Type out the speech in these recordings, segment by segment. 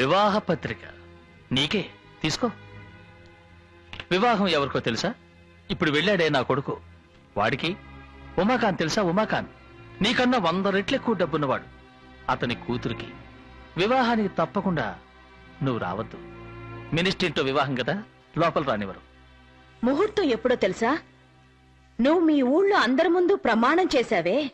వివాహ పత్రిక. నీకే తీసుకో. వివాహం ఎవరికో తెలుసా? ఇప్పుడు వెళ్ళాడే నా కొడుకు. వాడికి ఉమాకాంత్ తెలుసా? ఉమాకాంత్ నీకన్నా వంద రెట్లు ఎక్కువ డబ్బున్నవాడు. అతని కూతురికి వివాహానికి తప్పకుండా నువ్వు రావద్దు. మినిస్ట్రీతో వివాహం కదా? లోపల రానివ్వరు. ముహూర్తం ఎప్పుడో తెలుసా? నువ్వు మీ ఊళ్ళో అందరి ముందు ప్రమాణం చేశావే?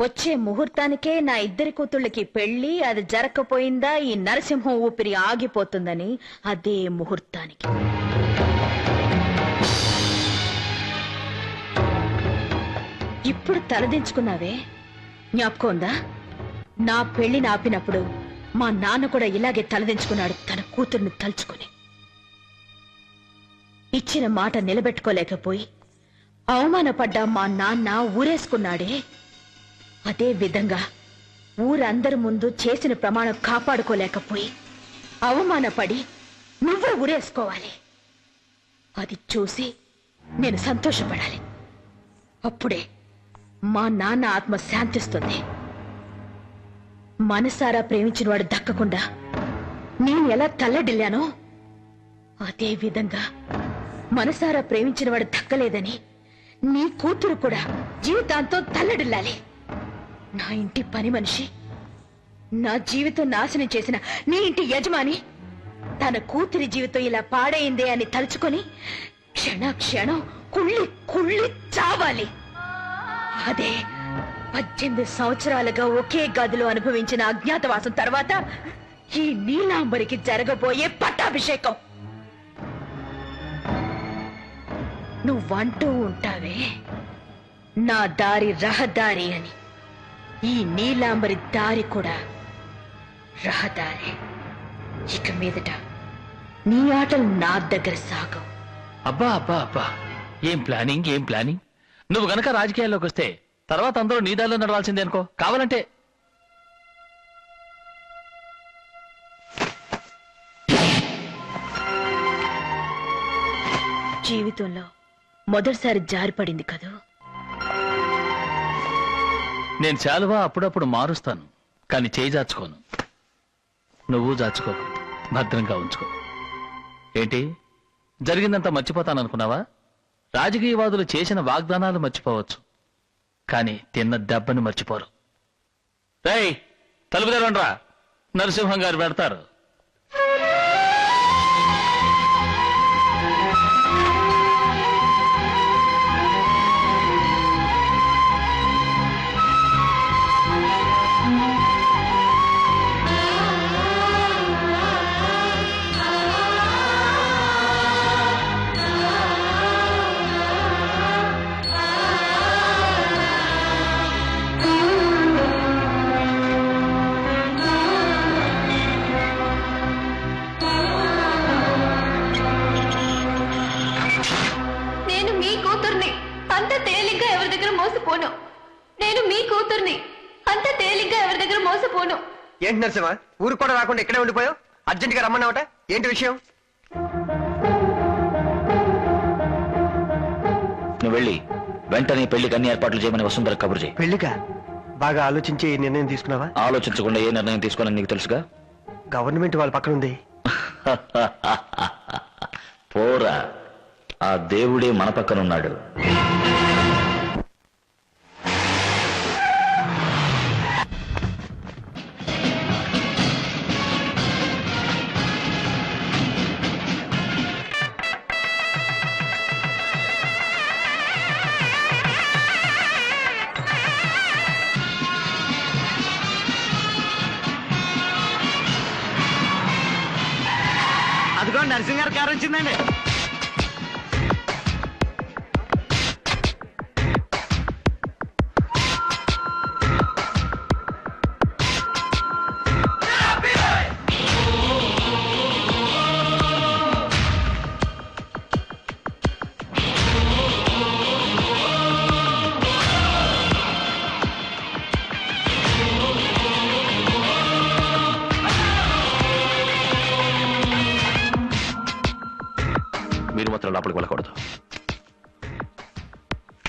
వచ్చే ముహూర్తానికే నా ఇద్దరి కూతుళ్ళకి పెళ్ళి అది జరగకపోయిందా ఈ నరసింహం ఊపిరి ఆగిపోతుందని అదే ముహూర్తానికి. ఇప్పుడు తలదించుకున్నావే? జ్ఞాపకం ఉందా? నా పెళ్ళి ఆపినప్పుడు మా నాన్న కూడా ఇలాగే తలదించుకున్నాడు తన కూతుర్ని తలుచుకుని. ఇచ్చిన మాట నిలబెట్టుకోలేకపోయి అవమానపడ్డ మా నాన్న ఊరేసుకున్నాడే. అదే విధంగా ఊరందరి ముందు చేసిన ప్రమాణం కాపాడుకోలేకపోయి అవమానపడి నువ్వే ఉరేసుకోవాలి. అది చూసి నేను సంతోషపడాలి. అప్పుడే మా నాన్న ఆత్మ శాంతిస్తుంది. మనసారా ప్రేమించిన వాడు దక్కకుండా నేను ఎలా తల్లడిల్లానో అదే విధంగా మనసారా ప్రేమించిన వాడు దక్కలేదని నీ కూతురు కూడా జీవితాంతం తల్లడిల్లాలి. నా ఇంటి పని మనిషి నా జీవితం నాశనం చేసిన నీ ఇంటి యజమాని తన కూతురి జీవితం ఇలా పాడైందే అని తలుచుకొని క్షణ క్షణం కుళ్ళి కుళ్ళి చావాలి. అదే పద్దెనిమిది సంవత్సరాలుగా ఒకే గదిలో అనుభవించిన అజ్ఞాతవాసం తర్వాత ఈ నీలాంబరికి జరగబోయే పట్టాభిషేకం. నువ్వంటూ ఉంటావే నా దారి రహదారి అని. ఈ నీలాంబరి దారి కూడా రహదారి. ఇక మీదట నీ ఆటలు నా దగ్గర సాగవు. అబ్బా అబ్బా అబ్బా. ఏం ప్లానింగ్ ఏం ప్లానింగ్? నువ్వు గనక రాజకీయాల్లోకి వస్తే తర్వాత అందరూ నీ దారిలో నడవాల్సిందే అనుకో. కావాలంటే జీవితంలో మొదటిసారి జారిపడింది కదూ? నేను శాలువా అప్పుడప్పుడు మారుస్తాను కానీ చేయి జాచుకోను నువ్వు జాచుకోకు భద్రంగా ఉంచుకో. ఏంటి? జరిగిందంతా మర్చిపోతాననుకున్నావా? రాజకీయవాదులు చేసిన వాగ్దానాలు మర్చిపోవచ్చు కానీ తిన్న దెబ్బను మర్చిపోరు. రై తలుపు తెరవండ్రా నరసింహం గారు పెడతారు. అంత తేలిగ్గా ఎవరి దగ్గర మోసపోను. నేను మీ కూతుర్ని అంత తేలిగ్గా ఎవరి దగ్గర మోసపోను. ఏంటి నరసింహ? ఊరు కూడా రాకుండా ఇక్కడే ఉండిపోయావు? అర్జెంట్గా రమ్మన్నావట? ఏంటి విషయం? నువ్వు వెళ్ళి వెంటనే పెళ్ళికి అన్ని ఏర్పాట్లు చేయమని వసుంధర కబురు చేయి. పెళ్ళిక? బాగా ఆలోచించి ఈ నిర్ణయం తీసుకున్నావా? ఆలోచించకుండా ఏ నిర్ణయం తీసుకోవాలని నీకు తెలుసుగా? గవర్నమెంట్ వాళ్ళ పక్కన ఉంది. పోరా. ఆ దేవుడే మన పక్కన నరసింహ గారు కారు వచ్చిందండి. లోపలికి వెళ్ళకూడదు.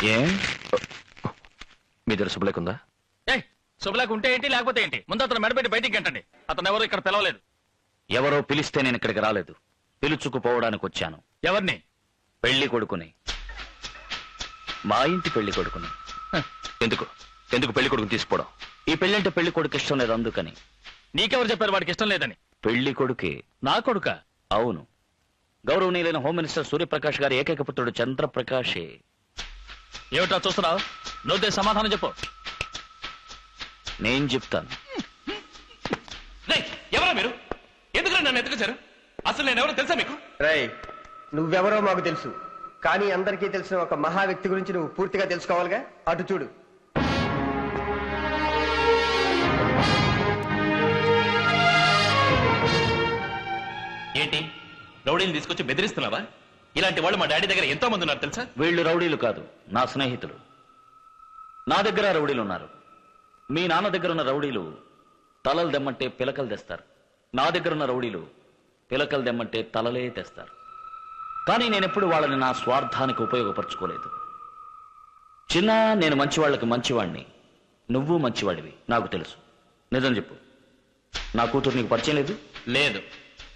ఏ? మీ దగ్గర శుభలేకుందా ఏయ్ శుభలేక ఉంటే ఏంటి లేకపోతే ఏంటి? ముందు అతను మెడపెట్టి బయటికి గంటండి. అతను ఎవరు ఇక్కడ పిలవలేదు. ఎవరో పిలిస్తే నేను ఇక్కడికి రాలేదు. పిలుచుకుపోవడానికి వచ్చాను. ఎవరిని? పెళ్ళి కొడుకుని. మా ఇంటి పెళ్ళి కొడుకుని. ఎందుకు? ఎందుకు పెళ్ళి కొడుకుని తీసుకోవడం ఈ పెళ్ళి అంటే పెళ్ళి కొడుకు ఇష్టం లేదు అందుకని. నీకెవరు చెప్పారు వాడికి ఇష్టం లేదని? పెళ్ళి కొడుకే. నా కొడుక? అవును. గౌరవనీయులైన హోమ్ మినిస్టర్ సూర్యప్రకాష్ గారి ఏకైక పుత్రుడు చంద్రప్రకాషే. ఏమిటో చూస్తున్నావు? నువ్వు సమాధానం చెప్పు. నేను చెప్తాను. ఎవరా మీరు? ఎందుకు నన్ను ఎత్తుకొచ్చారు? అసలు నేను ఎవరో తెలుసా మీకు? రై నువ్వెవరో మాకు తెలుసు. కానీ అందరికీ తెలిసిన ఒక మహా వ్యక్తి గురించి నువ్వు పూర్తిగా తెలుసుకోవాలిగా? అటు చూడు. ఏంటి? రౌడీని తీసుకొచ్చి బెదిరిస్తున్నావా? ఇలాంటి వాళ్ళు మా డాడీ దగ్గర ఎంతో మంది ఉన్నారు తెలుసా? వీళ్ళు రౌడీలు కాదు నా స్నేహితులు. నా దగ్గర రౌడీలు ఉన్నారు. మీ నాన్న దగ్గర ఉన్న రౌడీలు తలలు దెమ్మంటే పిలకలు తెస్తారు. నా దగ్గర ఉన్న రౌడీలు పిలకలు దెమ్మంటే తలలే తెస్తారు. కానీ నేనెప్పుడు వాళ్ళని నా స్వార్థానికి ఉపయోగపరచుకోలేదు. చిన్న నేను మంచివాళ్ళకి మంచివాణ్ణి. నువ్వు మంచివాడివి నాకు తెలుసు. నిజం చెప్పు. నా కూతురు నీకు పరిచయం లేదు? లేదు.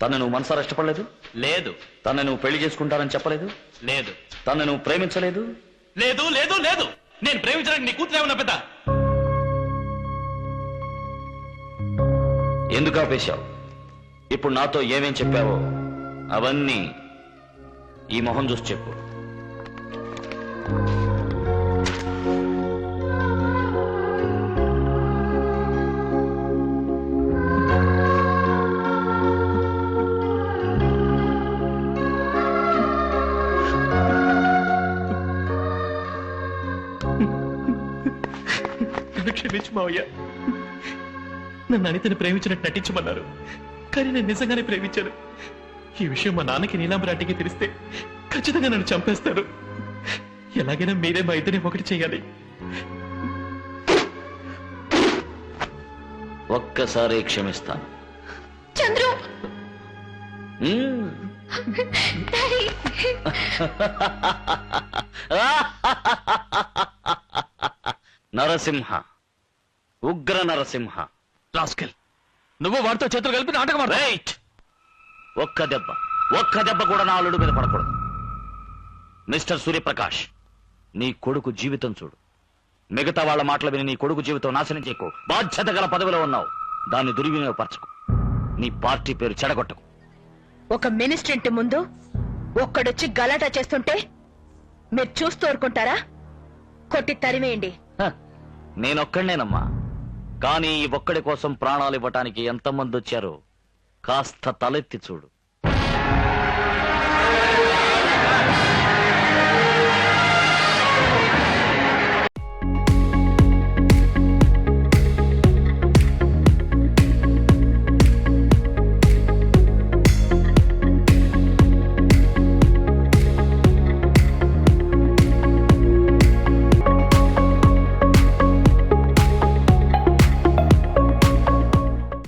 తను నువ్వు మనసారా ఇష్టపడలేదు? లేదు. తను నువ్వు పెళ్ళి చేసుకుంటానని చెప్పలేదు? లేదు. తను నువ్వు ప్రేమించలేదు? లేదు లేదు లేదు. నేను ప్రేమించడానికి నీ కూతురే ఉన్న పెద్ద? ఎందుకు ఆపేశావు? ఇప్పుడు నాతో ఏమేం చెప్పావో అవన్నీ ఈ మొహం చూసి చెప్పు. క్షమించు మావయ్య నన్ను అనితని ప్రేమించినట్టు నటించమన్నారు. కానీ నేను నిజంగానే ప్రేమించాను. ఈ విషయం మా నాన్నకి నీలాంబరాటికి తెలిస్తే ఖచ్చితంగా నన్ను చంపేస్తారు. ఎలాగైనా మీరే మా ఇద్దరిని ఒకటి చేయాలి. ఒక్కసారి క్షమిస్తాను. చంద్రు. డాడీ! నరసింహ. ఉగ్ర నరసింహ. రాస్కెల్ నువ్వు వాడితో చేతులు కలిపి నాటకం. రైట్ ఒక్క దెబ్బ ఒక్క దెబ్బ కూడా నా అల్లుడు మీద పడకూడదు. మిస్టర్ సూర్యప్రకాష్ నీ కొడుకు జీవితం చూడు. మిగతా వాళ్ళ మాటలు విని నీ కొడుకు జీవితం నాశనం చేయకు. బాధ్యత గల పదవిలో ఉన్నావు. దాన్ని దుర్వినియోగపరచకు. నీ పార్టీ పేరు చెడగొట్టకు. ఒక మినిస్టర్ ఇంటి ముందు ఒక్కడొచ్చి గలాటా చేస్తుంటే మీరు చూస్తూ ఊరుకుంటారా? కొట్టి తరిమేయండి. హ, నేనొక్కడినేనమ్మా. కానీ ఈ ఒక్కడి కోసం ప్రాణాలు ఇవ్వటానికి ఎంతమంది వచ్చారో కాస్త తలెత్తి చూడు.